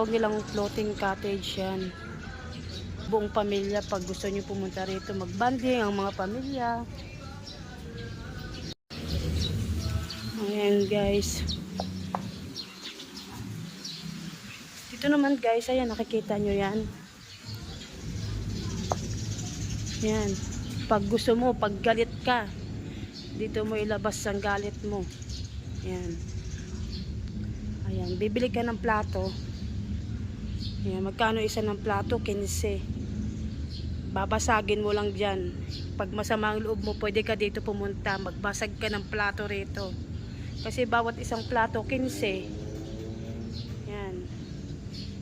tinatawag nilang floating cottage yan. Buong pamilya pag gusto niyo pumunta rito magbanding ang mga pamilya. Ayan guys. Dito naman guys, ayan nakikita nyo yan. Yan. Pag gusto mo, pag galit ka, dito mo ilabas ang galit mo. Yan. Ayan, bibili ka ng plato. Ayan, magkano isa ng plato? 15. Babasagin mo lang dyan. Pag masama ang loob mo, pwede ka dito pumunta. Magbasag ka ng plato rito. Kasi bawat isang plato, 15. Yan.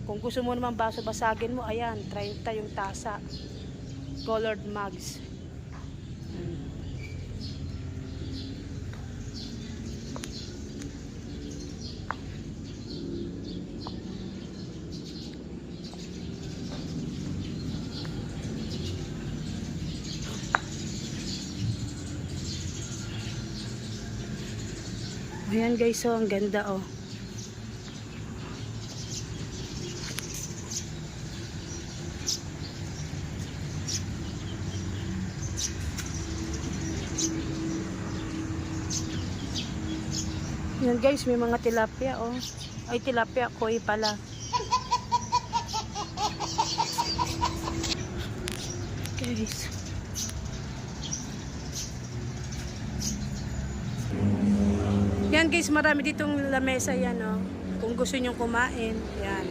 Kung gusto mo naman baso basagin mo, ayan, 30 yung tasa. Colored mugs. Hmm. Ayan guys, so ang ganda oh. Yan guys, may mga tilapia oh. Ay tilapia, koi pala. Guys. Yan guys, marami ditong lamesa yan oh. Kung gusto niyo kumain, yan.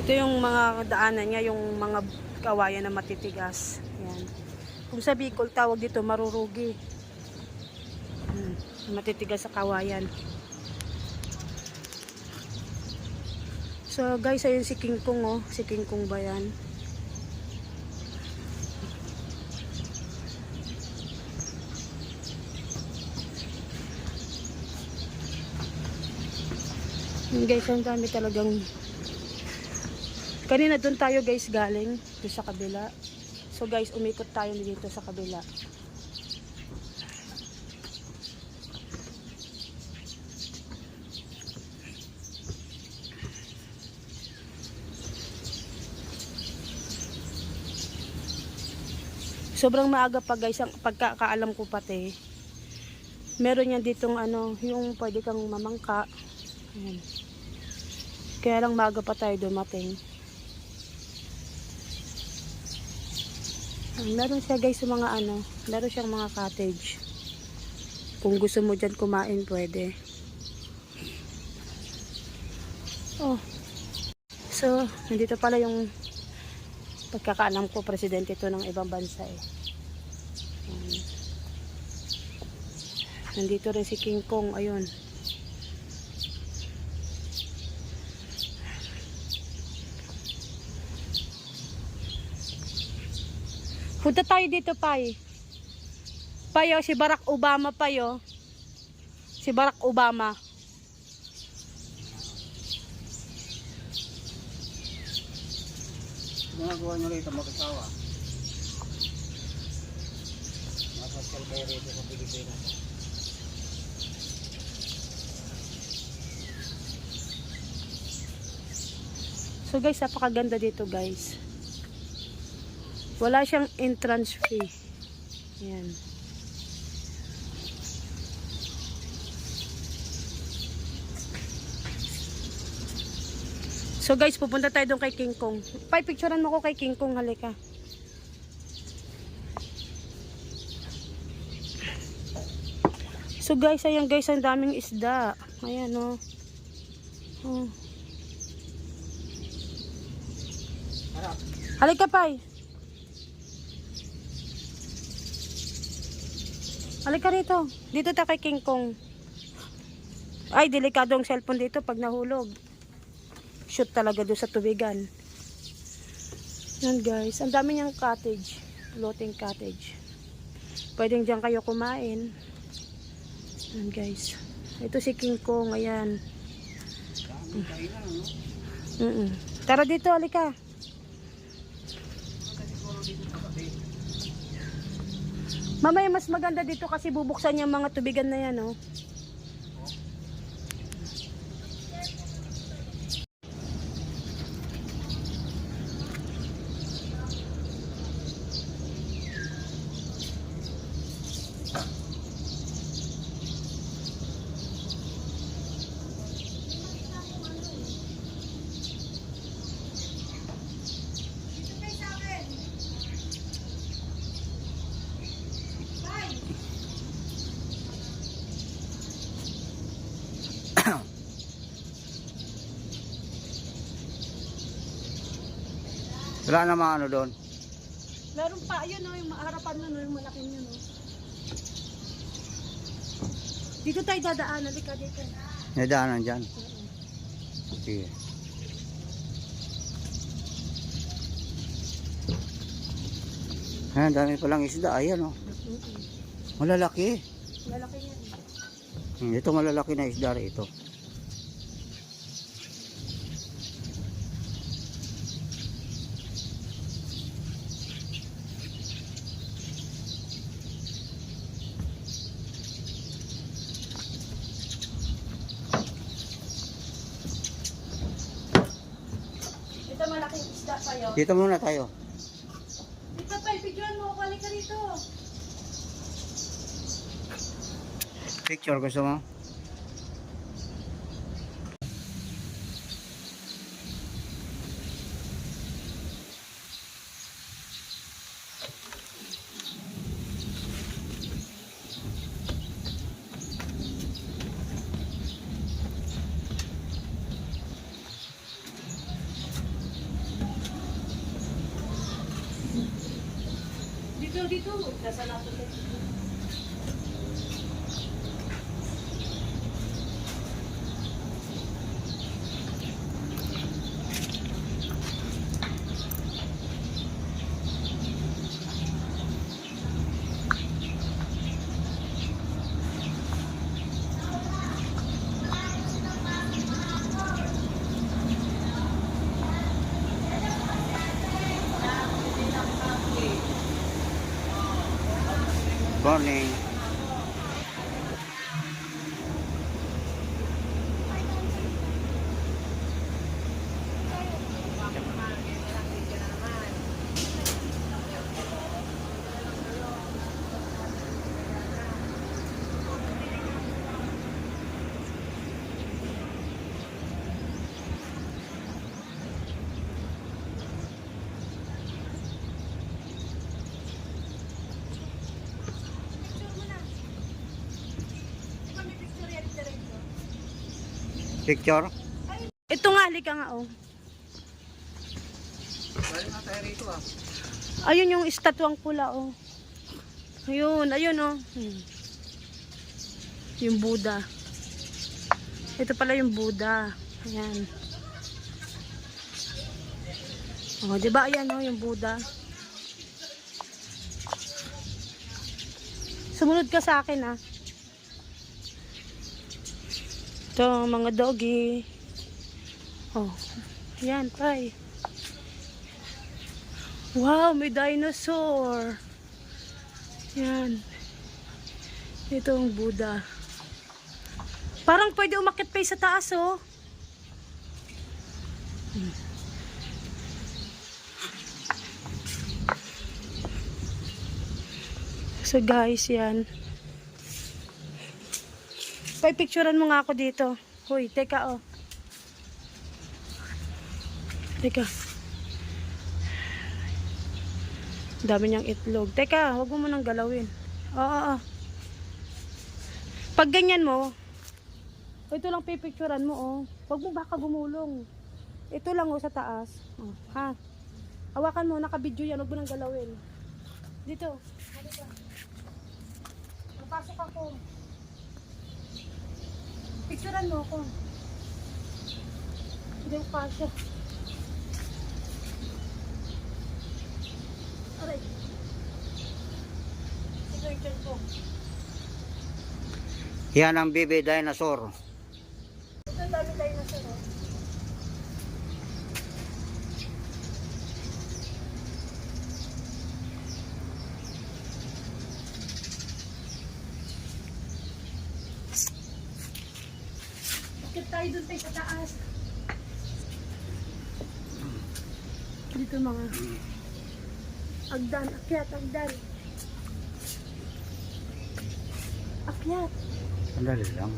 Ito yung mga daanan niya, yung mga kawayan na matitigas. Yan. Kung sa Bicol, tawag dito marurugi. Hmm, matitigas sa kawayan. So guys, ayun si King Kong oh. Si King Kong ba yan? Guys, ang dami talagang Kanina doon tayo guys galing, doon sa kabila. So guys, umikot tayo dito sa kabila. Sobrang maaga pa guys, ang pagkakaalam ko pati. Meron yan ditong ano, yung pwede kang mamangka. Ayan. Kaya lang maaga pa tayo dumating. Meron siya guys sa mga ano, meron siyang mga cottage. Kung gusto mo dyan kumain, pwede. Oh. So, nandito pala yung pagkakaalam ko, presidente to ng ibang bansa eh. Ayan. Nandito rin si King Kong, ayun. Punta tayo dito, Pai. Payo, si Barack Obama, Payo. Si Barack Obama. Ginagawa nyo rito mag-asawa. Napasyal kayo rito sa Pilipinas. So guys, napakaganda dito guys. Wala siyang entrance fee. Yan. So guys, pupunta tayo doon kay King Kong. Pai, picturean mo ko kay King Kong, halika. So guys, ayan guys, ang daming isda. Ayan oh. oh. Harap. Halika, Pai. Halika rito. Dito ta kay King Kong. Ay, delikado ang cellphone dito pag nahulog. Shoot talaga doon sa tubigan. Yan guys, ang dami niyang cottage. Floating cottage. Pwedeng dyan kayo kumain. Yan guys. Ito si King Kong, ayan. Mm -mm. Tara dito, halika. Punta siguro dito sa kape. Mamaya mas maganda dito kasi bubuksan ang mga tubigan na yan, oh. Wala namang ano doon. Meron pa, ayun oh, yung harapan nun, oh, yung malaking yun oh. Dito tayo dadaan, halika dito. May daanan dyan. Sige. Ayan, dami palang isda. Ayan, oh. Malalaki. Lalaki yan. Hmm, ito malalaki na isda ito. Ito malaking isda yun. Dito muna tayo. Dito pa, picturean mo ako, halika rito. Picture gusto mo? Dito, Morning. Picture? Ito nga, halika nga oh. Ayun yung estatwang pula oh. Ayun, ayun oh. Hmm. Yung Buddha. Ito pala yung Buddha. Ayan. Oh, 'di ba ayan oh yung Buddha? Sumunod ka sa akin ah. Ito, mga doggy. Oh, yan, tay. Wow, may dinosaur. Yan. Ito ang Buddha. Parang pwede umakit pa sa taas, oh. So guys, yan. Pipicturean mo nga ako dito. Hoy, teka oh. Teka. Dami niyang itlog. Teka, huwag mo munang galawin. Oo, oo. Pag ganyan mo, o, ito lang pipicturan mo, oh. Huwag mo baka gumulong. Ito lang, oh, sa taas. Oh, ha? Hawakan mo, nakabidyo yan. Huwag mo nang galawin. Dito. Halika. Papasok ako. Picturean mo ako. Hindi ko kasya. Aray. Tiyan ko. Yan ang baby dinosaur. Ito yung dami tayo na sir. oh. Bakit tayo dun tayo sa taas? Dito mga agdan, akyat, agdan. Akyat. Sandali lang.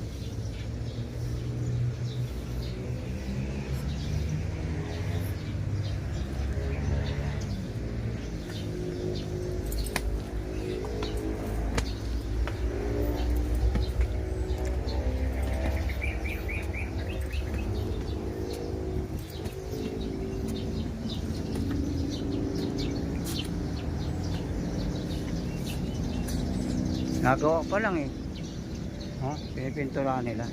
Nagawa pa lang eh. Ha? Pinipinturahan nila.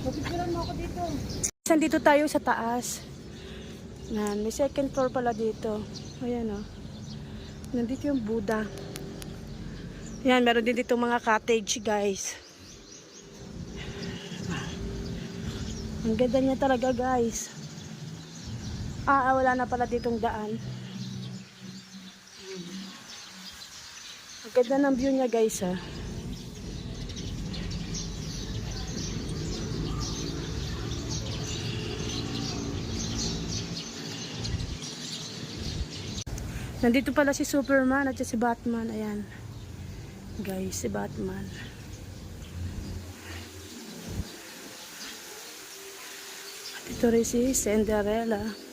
Mapicturean mo ako dito. Nandito tayo sa taas. Yan, may second floor pala dito. Ayan o. Nandito yung Buddha. Yan, meron din dito mga cottage guys. Ang ganda niya talaga guys. Ah, ah, wala na pala ditong daan. Ang ganda ng view niya guys ah. Nandito pala si Superman at si Batman. Ayan. Guys, si Batman. At ito rin si Cinderella.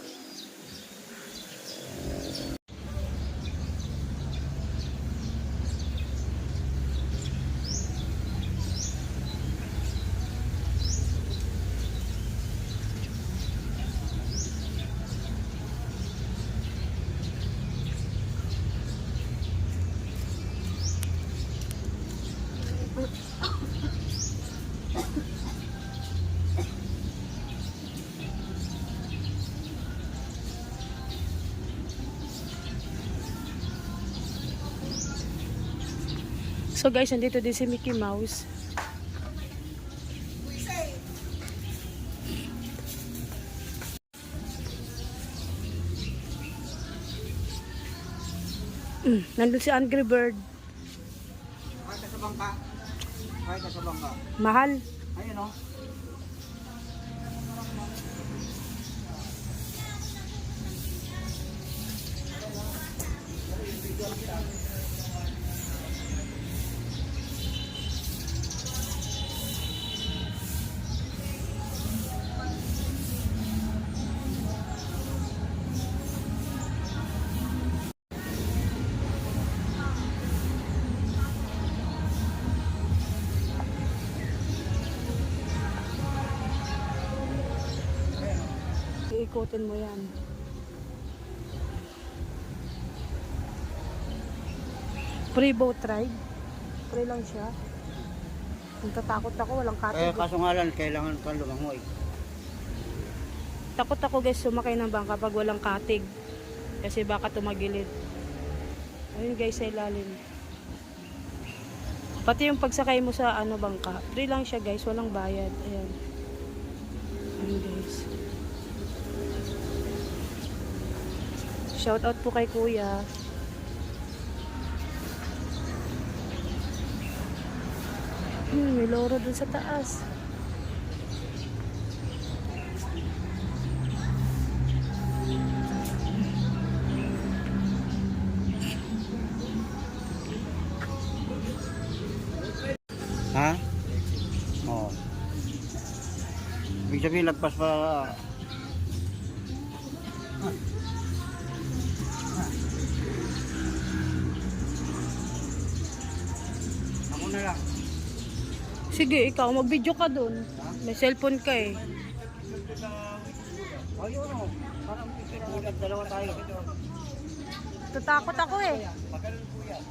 So guys, nandito din si Mickey Mouse. Mm, nandun si Angry Bird. Ay, ka sa bangka. Ay, ka sa bangka. Mahal. Ayun oh. Iikutin mo yan. Free boat ride. Free lang siya. Natatakot ako, walang Kaya katig. kaso nga lang, kailangan ka lumangoy. Takot ako guys sumakay ng bangka pag walang katig. Kasi baka tumagilid. Ayun guys sa ilalim. Pati yung pagsakay mo sa ano bangka. Free lang siya guys, walang bayad. Ayan. Ayun guys. Shout out po kay kuya. Hmm, may loro dun sa taas. Ha? Oo. Ibig sabihin, lagpas pa... na lang. Sige, ikaw, mag-video ka dun. May cellphone ka eh. Ayun o, parang dalawa tayo. Tatakot ako eh. Pagkaroon po yan.